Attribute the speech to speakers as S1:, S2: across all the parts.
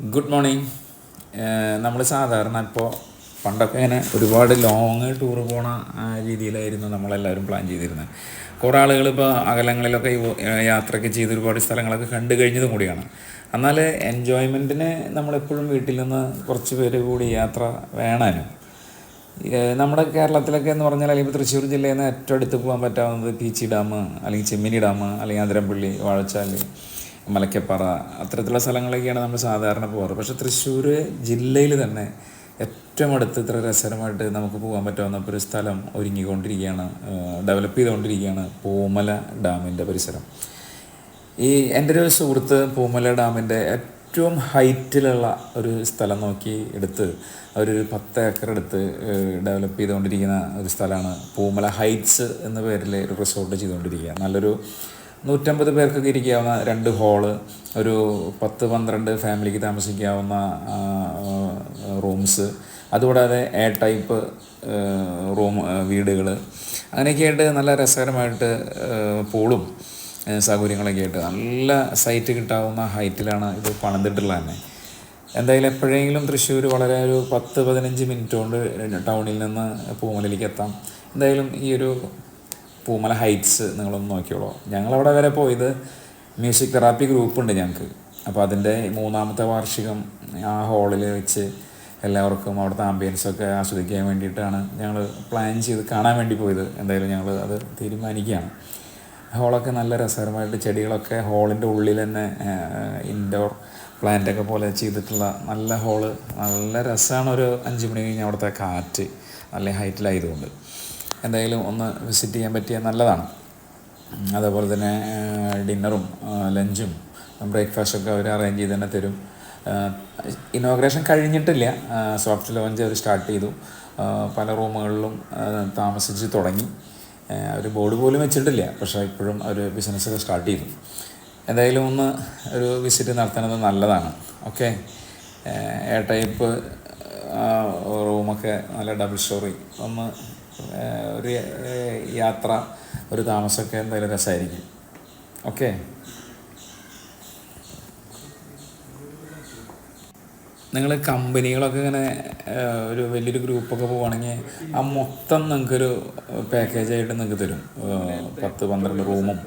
S1: Good morning നമ്മൾ സാധാരണ ഇപ്പോൾ പണ്ടൊക്കെ ഇങ്ങനെ ഒരുപാട് ലോങ് ടൂർ പോണ രീതിയിലായിരുന്നു നമ്മളെല്ലാവരും പ്ലാൻ ചെയ്തിരുന്നത്. കുറേ ആളുകൾ ഇപ്പോൾ അകലങ്ങളിലൊക്കെ യാത്രയൊക്കെ ചെയ്ത് ഒരുപാട് സ്ഥലങ്ങളൊക്കെ കണ്ടു കഴിഞ്ഞതും കൂടിയാണ്. എന്നാൽ എൻജോയ്മെന്റിന് നമ്മളെപ്പോഴും വീട്ടിൽ നിന്ന് കുറച്ച് പേര് കൂടി യാത്ര വേണാനും. നമ്മുടെ കേരളത്തിലൊക്കെ എന്ന് പറഞ്ഞാൽ അല്ലെങ്കിൽ തൃശ്ശൂർ ജില്ലയിൽ നിന്ന് ഏറ്റവും അടുത്ത് പോകാൻ പറ്റാവുന്നത് പീച്ചി ഡാം അല്ലെങ്കിൽ ചെമ്മിനി ഡാം അല്ലെങ്കിൽ അതിരപ്പള്ളി വാഴച്ചാൽ മലക്കപ്പാറ അത്തരത്തിലുള്ള സ്ഥലങ്ങളൊക്കെയാണ് നമ്മൾ സാധാരണ പോകാറ്. പക്ഷേ തൃശ്ശൂർ ജില്ലയിൽ തന്നെ ഏറ്റവും അടുത്ത് ഇത്ര രസകരമായിട്ട് നമുക്ക് പോകാൻ പറ്റാവുന്ന ഒരു സ്ഥലം ഒരുങ്ങിക്കൊണ്ടിരിക്കുകയാണ് ഡെവലപ്പ് ചെയ്തുകൊണ്ടിരിക്കുകയാണ് പൂമല ഡാമിന്റെ പരിസരം. ഈ എന്റെ ഒരു സുഹൃത്ത് പൂമല ഡാമിന്റെ ഏറ്റവും ഹൈറ്റിലുള്ള ഒരു സ്ഥലം നോക്കി എടുത്ത് അവരൊരു പത്ത് ഏക്കർ എടുത്ത് ഡെവലപ്പ് ചെയ്തുകൊണ്ടിരിക്കുന്ന ഒരു സ്ഥലമാണ് പൂമല ഹൈറ്റ്സ് എന്ന പേരിൽ ഒരു റിസോർട്ട് ചെയ്തുകൊണ്ടിരിക്കുക നല്ലൊരു നൂറ്റമ്പത് പേർക്കൊക്കെ ഇരിക്കാവുന്ന രണ്ട് ഹോൾ ഒരു പത്ത് പന്ത്രണ്ട് ഫാമിലിക്ക് താമസിക്കാവുന്ന റൂംസ് അതുകൂടാതെ എ ടൈപ്പ് റൂം വീടുകൾ. അങ്ങനെയൊക്കെ ആയിട്ട് നല്ല രസകരമായിട്ട് പൂളും സൗകര്യങ്ങളൊക്കെ ആയിട്ട് നല്ല സൈറ്റ് കിട്ടാവുന്ന ഹൈറ്റിലാണ് ഇത് പണിതിട്ടുള്ളത് തന്നെ. എന്തായാലും എപ്പോഴെങ്കിലും തൃശ്ശൂർ വളരെ ഒരു പത്ത് പതിനഞ്ച് മിനിറ്റ് കൊണ്ട് ടൗണിൽ നിന്ന് പൂമലിലേക്ക് എത്താം. എന്തായാലും ഈ ഒരു പൂമല ഹൈറ്റ്സ് നിങ്ങളൊന്ന് നോക്കിയോളൂ. ഞങ്ങളവിടെ വരെ പോയത് മ്യൂസിക് തെറാപ്പി ഗ്രൂപ്പ് ഉണ്ട് ഞങ്ങൾക്ക്. അപ്പോൾ അതിന്റെ മൂന്നാമത്തെ വാർഷികം ആ ഹോളിൽ വെച്ച് എല്ലാവർക്കും അവിടുത്തെ ആംബിയൻസൊക്കെ ആസ്വദിക്കാൻ വേണ്ടിയിട്ടാണ് ഞങ്ങൾ പ്ലാൻ ചെയ്ത് കാണാൻ വേണ്ടി പോയത്. എന്തായാലും ഞങ്ങൾ അത് തീരുമാനിക്കുകയാണ്. ഹോളൊക്കെ നല്ല രസകരമായിട്ട് ചെടികളൊക്കെ ഹോളിന്റെ ഉള്ളിൽ തന്നെ ഇൻഡോർ പ്ലാന്റൊക്കെ പോലെ ചെയ്തിട്ടുള്ള നല്ല ഹോൾ നല്ല രസമാണ് ഒരു അഞ്ച് മണി കഴിഞ്ഞ് അവിടുത്തെ കാറ്റ്. നല്ല ഹൈറ്റിലായതുകൊണ്ട് എന്തായാലും ഒന്ന് വിസിറ്റ് ചെയ്യാൻ പറ്റിയ നല്ലതാണ്. അതേപോലെ തന്നെ ഡിന്നറും ലഞ്ചും ബ്രേക്ക്ഫാസ്റ്റൊക്കെ അവർ അറേഞ്ച് ചെയ്ത് തന്നെ തരും. ഇനോഗ്രേഷൻ കഴിഞ്ഞിട്ടില്ല. സോഫ്റ്റ് ലോഞ്ച് അവർ സ്റ്റാർട്ട് ചെയ്തു. പല റൂമുകളിലും താമസിച്ച് തുടങ്ങി. അവർ ബോർഡ് പോലും വെച്ചിട്ടില്ല. പക്ഷേ ഇപ്പോഴും അവർ ബിസിനസ്സൊക്കെ സ്റ്റാർട്ട് ചെയ്തു. എന്തായാലും ഒന്ന് ഒരു വിസിറ്റ് നടത്തുന്നത് നല്ലതാണ്. ഓക്കെ എ ടൈപ്പ് റൂമൊക്കെ നല്ല ഡബിൾ സ്റ്റോറി ഒന്ന് ഒരു യാത്ര ഒരു താമസമൊക്കെ എന്തായാലും രസമായിരിക്കും. ഓക്കെ? നിങ്ങൾ കമ്പനികളൊക്കെ ഇങ്ങനെ ഒരു വലിയൊരു ഗ്രൂപ്പൊക്കെ പോവുകയാണെങ്കിൽ ആ മൊത്തം നിങ്ങൾക്കൊരു പാക്കേജായിട്ട് നിങ്ങൾക്ക് തരും. പത്ത് പന്ത്രണ്ട് റൂമും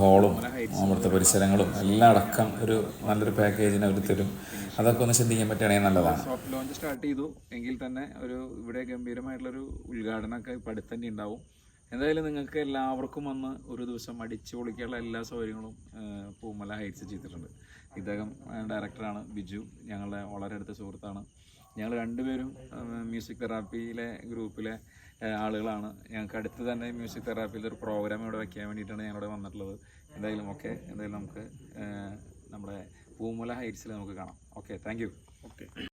S1: ഹോളും അവിടുത്തെ പരിസരങ്ങളും എല്ലാം അടക്കം ഒരു നല്ലൊരു പാക്കേജിന് അവർ തരും. അതൊക്കെ ഒന്ന് ചിന്തിക്കാൻ പറ്റുകയാണെങ്കിൽ നല്ലതാണ്.
S2: സോഫ്റ്റ് ലോഞ്ച് സ്റ്റാർട്ട് ചെയ്തു. എങ്കിൽ തന്നെ ഒരു ഇവിടെ ഗംഭീരമായിട്ടുള്ളൊരു ഉദ്ഘാടനമൊക്കെ ഇപ്പം അടുത്ത് തന്നെ ഉണ്ടാവും. എന്തായാലും നിങ്ങൾക്ക് എല്ലാവർക്കും വന്ന് ഒരു ദിവസം അടിച്ചു പൊളിക്കാനുള്ള എല്ലാ സൗകര്യങ്ങളും പൂമല ഹൈറ്റ്സ് ചെയ്തിട്ടുണ്ട്. ഇദ്ദേഹം ഡയറക്ടറാണ് ബിജു ഞങ്ങളുടെ വളരെ അടുത്ത സുഹൃത്താണ്. ഞങ്ങൾ രണ്ടുപേരും മ്യൂസിക് തെറാപ്പിയിലെ ഗ്രൂപ്പിലെ ആളുകളാണ്. ഞങ്ങൾക്ക് അടുത്ത് തന്നെ മ്യൂസിക് തെറാപ്പിയിൽ ഒരു പ്രോഗ്രാം ഇവിടെ വയ്ക്കാൻ വേണ്ടിയിട്ടാണ് ഞങ്ങളിവിടെ വന്നിട്ടുള്ളത്. എന്തായാലും ഓക്കെ എന്തായാലും നമുക്ക് നമ്മുടെ പൂമുല ഹൈറ്റ്സിൽ നമുക്ക് കാണാം. Okay thank you okay